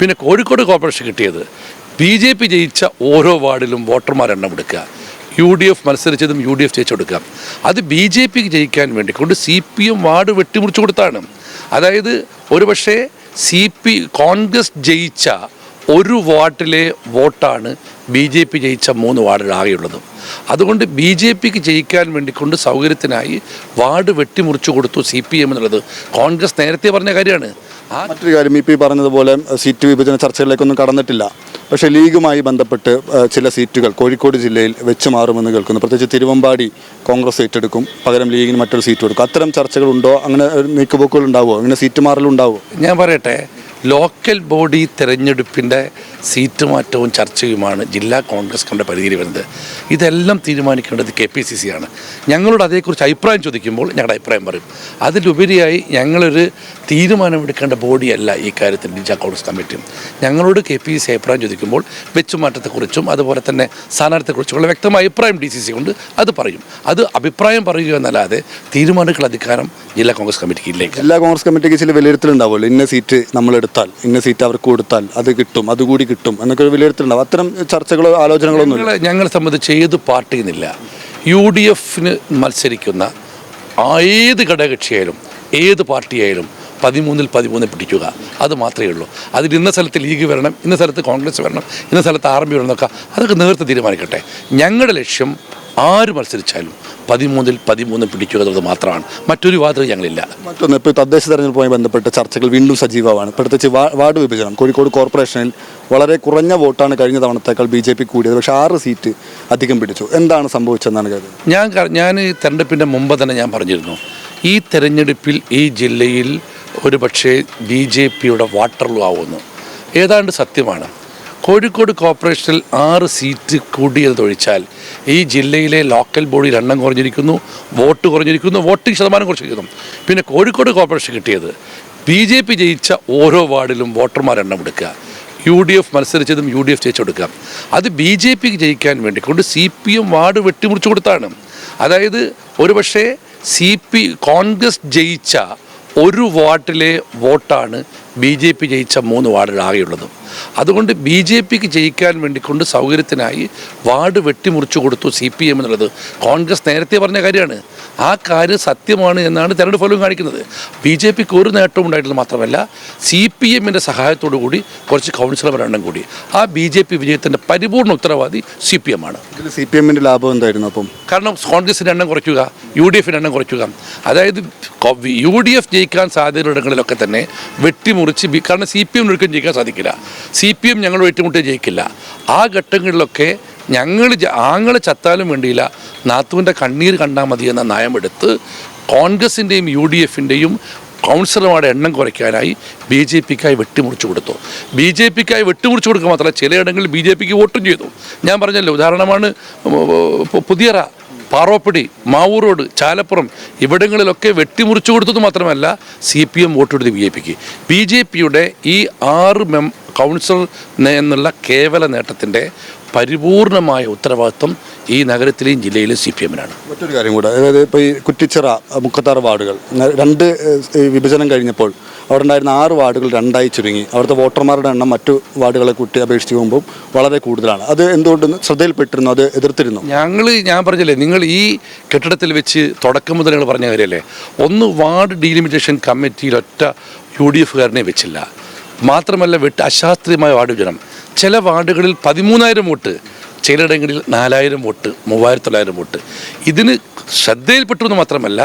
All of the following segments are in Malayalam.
പിന്നെ കോഴിക്കോട് കോർപ്പറേഷൻ കിട്ടിയത് ബി ജെ പി ജയിച്ച ഓരോ വാർഡിലും വോട്ടർമാർ എണ്ണം എടുക്കുക. യു ഡി എഫ് മത്സരിച്ചതും യു ഡി എഫ് ജയിച്ചു കൊടുക്കുക. അത് ബി ജെ പിക്ക് ജയിക്കാൻ വേണ്ടി കൊണ്ട് സി പി എം വാർഡ് വെട്ടിമുറിച്ചു കൊടുത്താണ്. അതായത് ഒരുപക്ഷെ സി പി കോൺഗ്രസ് ജയിച്ച ഒരു വാർഡിലെ വോട്ടാണ് ബി ജെ പി ജയിച്ച മൂന്ന് വാർഡിലാകെയുള്ളത് അതുകൊണ്ട് ബി ജെ പിക്ക് ജയിക്കാൻ വേണ്ടിക്കൊണ്ട് സൗകര്യത്തിനായി വാർഡ് വെട്ടിമുറിച്ചു കൊടുത്തു സി പി എം എന്നുള്ളത് കോൺഗ്രസ് നേരത്തെ പറഞ്ഞ കാര്യമാണ്. മറ്റൊരു കാര്യം ഇപ്പം ഈ പറഞ്ഞതുപോലെ സീറ്റ് വിഭജന ചർച്ചകളിലേക്കൊന്നും കടന്നിട്ടില്ല. പക്ഷേ ലീഗുമായി ബന്ധപ്പെട്ട് ചില സീറ്റുകൾ കോഴിക്കോട് ജില്ലയിൽ വെച്ച് മാറുമെന്ന് കേൾക്കുന്നു. പ്രത്യേകിച്ച് തിരുവമ്പാടി കോൺഗ്രസ് ഏറ്റെടുക്കും. പകരം ലീഗിന് മറ്റൊരു സീറ്റ് കൊടുക്കും. അത്തരം ചർച്ചകളുണ്ടോ അങ്ങനെ നീക്കുപോക്കുകൾ ഉണ്ടാവുമോ? അങ്ങനെ സീറ്റ് മാറലുണ്ടാവുമോ? ഞാൻ പറയട്ടെ ലോക്കൽ ബോഡി തെരഞ്ഞെടുപ്പിന്റെ സീറ്റ് മാറ്റവും ചർച്ചയുമാണ് ജില്ലാ കോൺഗ്രസ് കമ്മിറ്റിയുടെ പരിധിയിൽ വരുന്നത്. ഇതെല്ലാം തീരുമാനിക്കേണ്ടത് കെ പി സി സി ആണ്. ഞങ്ങളോട് അതേക്കുറിച്ച് അഭിപ്രായം ചോദിക്കുമ്പോൾ ഞങ്ങളുടെ അഭിപ്രായം പറയും. അതിലുപരിയായി ഞങ്ങളൊരു തീരുമാനമെടുക്കേണ്ട ബോഡിയല്ല ഈ കാര്യത്തിൽ ജില്ലാ കോൺഗ്രസ് കമ്മിറ്റിയും ഞങ്ങളോട് കെ പി സി സി അഭിപ്രായം ചോദിക്കുമ്പോൾ വെച്ചു മാറ്റത്തെക്കുറിച്ചും അതുപോലെ തന്നെ സ്ഥാനാർത്ഥിയെക്കുറിച്ചുമുള്ള വ്യക്തമായ അഭിപ്രായം ഡി സി സി കൊണ്ട് അത് പറയും. അത് അഭിപ്രായം പറയുക എന്നല്ലാതെ തീരുമാനങ്ങൾ അധികാരം ജില്ലാ കോൺഗ്രസ് കമ്മിറ്റിക്ക് ഇല്ലേ ജില്ലാ കോൺഗ്രസ് കമ്മിറ്റിക്ക് ചില വിലയിരുത്തലുണ്ടാവുമല്ലോ. ഇന്ന സീറ്റ് നമ്മൾ എടുത്താൽ ഇന്ന സീറ്റ് അവർക്ക് കൊടുത്താൽ അത് കിട്ടും അതുകൂടി കിട്ടും എന്നൊക്കെ ഒരു വിലയിരുത്തലുണ്ടാവും. അത്തരം ചർച്ചകളോ ആലോചനകളോ ഒന്നും ഞങ്ങളെ ഞങ്ങളെ സംബന്ധിച്ച് ഏത് പാർട്ടിയിൽ നിന്നില്ല യു ഡി എഫിന് മത്സരിക്കുന്ന ഏത് ഘടകകക്ഷിയായാലും ഏത് പാർട്ടിയായാലും പതിമൂന്നിൽ പതിമൂന്ന് പിടിക്കുക. അത് മാത്രമേ ഉള്ളൂ. അതിൽ ഇന്ന സ്ഥലത്ത് ലീഗ് വരണം ഇന്ന സ്ഥലത്ത് കോൺഗ്രസ് വരണം ഇന്ന സ്ഥലത്ത് ആർ എം പി വരണം എന്നൊക്കെ അതൊക്കെ നേരത്തെ തീരുമാനിക്കട്ടെ. ഞങ്ങളുടെ ലക്ഷ്യം ആര് മത്സരിച്ചാലും പതിമൂന്നിൽ പതിമൂന്ന് പിടിക്കുക എന്നുള്ളത് മാത്രമാണ്. മറ്റൊരു വാദം ഞങ്ങളില്ല. മറ്റൊന്ന് ഇപ്പോൾ തദ്ദേശ തെരഞ്ഞെടുപ്പുമായി ബന്ധപ്പെട്ട ചർച്ചകൾ വീണ്ടും സജീവമാണ്. പ്രത്യേകിച്ച് വാർഡ് വിഭജനം. കോഴിക്കോട് കോർപ്പറേഷനിൽ വളരെ കുറഞ്ഞ വോട്ടാണ് കഴിഞ്ഞ തവണത്തേക്കാൾ ബി ജെ പി കൂടിയത്. പക്ഷേ ആറ് സീറ്റ് അധികം പിടിച്ചു. എന്താണ് സംഭവിച്ചതെന്നാണ് കരുതുന്നത് ഞാൻ ഞാൻ തെരഞ്ഞെടുപ്പിന്റെ മുമ്പ് തന്നെ ഞാൻ പറഞ്ഞിരുന്നു. ഈ തെരഞ്ഞെടുപ്പിൽ ഈ ജില്ലയിൽ ഒരു പക്ഷേ ബി ജെ പിയുടെ വാട്ടർലൂ ആവുന്നു. ഏതാണ്ട് സത്യമാണ്. കോഴിക്കോട് കോർപ്പറേഷനിൽ ആറ് സീറ്റ് കൂടിയതൊഴിച്ചാൽ ഈ ജില്ലയിലെ ലോക്കൽ ബോഡിയിൽ എണ്ണം കുറഞ്ഞിരിക്കുന്നു വോട്ട് കുറഞ്ഞിരിക്കുന്നു വോട്ടിംഗ് ശതമാനം കുറച്ചിരിക്കുന്നു പിന്നെ കോഴിക്കോട് കോർപ്പറേഷൻ കിട്ടിയത് ബി ജെ പി ജയിച്ച ഓരോ വാർഡിലും വോട്ടർമാർ എണ്ണം എടുക്കുക യു ഡി എഫ് മത്സരിച്ചതും യു ഡി എഫ് ജയിച്ചു കൊടുക്കുക. അത് ബി ജെ പിക്ക് ജയിക്കാൻ വേണ്ടി കൊണ്ട് സി പി എം വാർഡ് വെട്ടിമുറിച്ചു കൊടുത്താണ്. അതായത് ഒരുപക്ഷെ സി പി കോൺഗ്രസ് ജയിച്ച ഒരു വാർഡിലെ വോട്ടാണ് ബി ജെ പി ജയിച്ച മൂന്ന് വാർഡിൽ അതുകൊണ്ട് ബി ജെ പിക്ക് ജയിക്കാൻ വേണ്ടിക്കൊണ്ട് സൗകര്യത്തിനായി വാർഡ് വെട്ടിമുറിച്ചു കൊടുത്തു സി പി എം എന്നുള്ളത്. കോൺഗ്രസ് നേരത്തെ പറഞ്ഞ കാര്യമാണ്. ആ കാര്യം സത്യമാണ് എന്നാണ് തെരഞ്ഞെടുപ്പ് ഫലവും കാണിക്കുന്നത്. ബി ജെ പിക്ക് ഒരു നേട്ടവും ഉണ്ടായിട്ടില്ല മാത്രമല്ല സി പി എമ്മിന്റെ സഹായത്തോടു കൂടി കുറച്ച് കൗൺസിലർ എണ്ണം കൂടി. ആ ബി ജെ പി വിജയത്തിന്റെ പരിപൂർണ ഉത്തരവാദി സി പി എം ആണ്. സി പി എമ്മിന്റെ ലാഭം എന്തായിരുന്നു അപ്പം? കാരണം കോൺഗ്രസിന്റെ എണ്ണം കുറയ്ക്കുക യു ഡി എഫിന്റെ എണ്ണം കുറയ്ക്കുക. അതായത് യു ഡി എഫ് ജയിക്കാൻ സാധ്യതയുള്ള ഇടങ്ങളിലൊക്കെ തന്നെ വെട്ടിമുറിച്ച് കാരണം സി പി എമ്മിനൊരിക്കലും ജയിക്കാൻ സാധിക്കില്ല. സി പി എം ഞങ്ങൾ ഏറ്റുമുട്ടി ജയിക്കില്ല. ആ ഘട്ടങ്ങളിലൊക്കെ ഞങ്ങൾ ആങ്ങൾ ചത്താലും വേണ്ടിയില്ല. നാത്തുവിന്റെ കണ്ണീർ കണ്ടാൽ മതി എന്ന നയമെടുത്ത് കോൺഗ്രസിന്റെയും യു ഡി എഫിന്റെയും കൗൺസിലർമാരുടെ എണ്ണം കുറയ്ക്കാനായി ബി ജെ പിക്കായി വെട്ടിമുറിച്ചു കൊടുത്തു. ബി ജെ പിക്കായി വെട്ടിമുറിച്ചു കൊടുക്കുക മാത്രമല്ല ചിലയിടങ്ങളിൽ ബി ജെ പിക്ക് വോട്ടും ചെയ്തു. ഞാൻ പറഞ്ഞല്ലോ ഉദാഹരണമാണ് പുതിയറ പാറോപ്പടി മാവൂർ റോഡ് ചാലപ്പുറം ഇവിടങ്ങളിലൊക്കെ വെട്ടിമുറിച്ചു കൊടുത്തത് മാത്രമല്ല സി പി എം വോട്ടെടുത്ത് ബി ജെ പിക്ക്. ബി ജെ പിയുടെ ഈ ആറ് മെം കൗൺസിലർ നേ- എന്നുള്ള കേവല നേട്ടത്തിന്റെ പരിപൂർണമായ ഉത്തരവാദിത്വം ഈ നഗരത്തിലെയും ജില്ലയിലെ സി പി എമ്മിനാണ്. മറ്റൊരു കാര്യം കൂടെ അതായത് ഇപ്പോൾ ഈ കുറ്റിച്ചിറ മുക്കത്താറ് വാർഡുകൾ രണ്ട് വിഭജനം കഴിഞ്ഞപ്പോൾ അവിടെ ഉണ്ടായിരുന്ന ആറ് വാർഡുകൾ രണ്ടായി ചുരുങ്ങി. അവിടുത്തെ വോട്ടർമാരുടെ എണ്ണം മറ്റു വാർഡുകളെ കുട്ടി അപേക്ഷിച്ച് പോകുമ്പോൾ വളരെ കൂടുതലാണ്. അത് എന്തുകൊണ്ട് ശ്രദ്ധയിൽപ്പെട്ടിരുന്നു അത് എതിർത്തിരുന്നു? ഞങ്ങൾ ഞാൻ പറഞ്ഞില്ലേ നിങ്ങൾ ഈ കെട്ടിടത്തിൽ വെച്ച് തുടക്കം മുതൽ നിങ്ങൾ പറഞ്ഞ കാര്യമല്ലേ? ഒന്ന് വാർഡ് ഡീലിമിറ്റേഷൻ കമ്മിറ്റിയിൽ ഒറ്റ യു ഡി എഫുകാരനെ വെച്ചില്ല. മാത്രമല്ല വെട്ട് അശാസ്ത്രീയമായ വാർഡ് വിഭജനം. ചില വാർഡുകളിൽ പതിമൂന്നായിരം വോട്ട് ചിലയിടങ്ങളിൽ നാലായിരം വോട്ട് മൂവായിരത്തി തൊള്ളായിരം വോട്ട്. ഇതിന് ശ്രദ്ധയിൽപ്പെട്ടു എന്ന് മാത്രമല്ല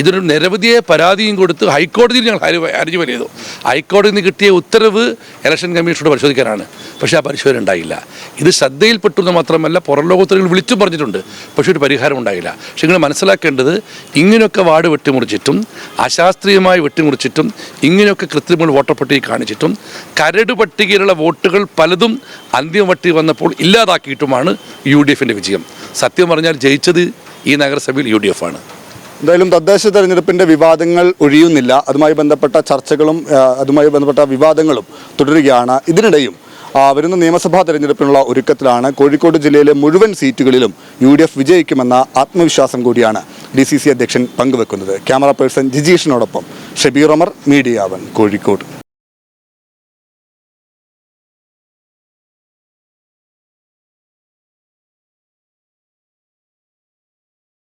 ഇതിനൊരു നിരവധിയെ പരാതിയും കൊടുത്ത് ഹൈക്കോടതിയിൽ ഞങ്ങൾ ഹർജി വരെ ചെയ്തു. ഹൈക്കോടതിയിൽ നിന്ന് കിട്ടിയ ഉത്തരവ് ഇലക്ഷൻ കമ്മീഷനോട് പരിശോധിക്കാനാണ്. പക്ഷേ ആ പരിശോധന ഉണ്ടായില്ല. ഇത് ശ്രദ്ധയിൽപ്പെട്ടു എന്ന് മാത്രമല്ല പുറം ലോകോത്തരങ്ങൾ വിളിച്ചു പറഞ്ഞിട്ടുണ്ട്. പക്ഷേ ഒരു പരിഹാരം ഉണ്ടായില്ല. പക്ഷേ നിങ്ങൾ മനസ്സിലാക്കേണ്ടത് ഇങ്ങനെയൊക്കെ വാർഡ് വെട്ടിമുറിച്ചിട്ടും അശാസ്ത്രീയമായി വെട്ടിമുറിച്ചിട്ടും ഇങ്ങനെയൊക്കെ കൃത്രിമങ്ങൾ വോട്ടർ പട്ടിക കാണിച്ചിട്ടും കരട് പട്ടികയിലുള്ള വോട്ടുകൾ പലതും അന്തിമ പട്ടിക വന്നപ്പോൾ ഇല്ലാതാക്കിയിട്ടുമാണ് യു ഡി എഫിന്റെ വിജയം. സത്യം പറഞ്ഞാൽ ജയിച്ചത് ഈ നഗരസഭയിൽ യു ഡി എഫ് ആണ്. എന്തായാലും തദ്ദേശ തെരഞ്ഞെടുപ്പിന്റെ വിവാദങ്ങൾ ഒഴിയുന്നില്ല. അതുമായി ബന്ധപ്പെട്ട ചർച്ചകളും അതുമായി ബന്ധപ്പെട്ട വിവാദങ്ങളും തുടരുകയാണ്. ഇതിനിടയും വരുന്ന നിയമസഭാ തെരഞ്ഞെടുപ്പിനുള്ള ഒരുക്കത്തിലാണ് കോഴിക്കോട് ജില്ലയിലെ മുഴുവൻ സീറ്റുകളിലും യു ഡി എഫ് വിജയിക്കുമെന്ന ആത്മവിശ്വാസം കൂടിയാണ് ഡി സി സി അധ്യക്ഷൻ പങ്കുവെക്കുന്നത്. ക്യാമറ പേഴ്സൺ ജിജീഷിനോടൊപ്പം ഷബീർ ഒമർ മീഡിയ വൺ കോഴിക്കോട്.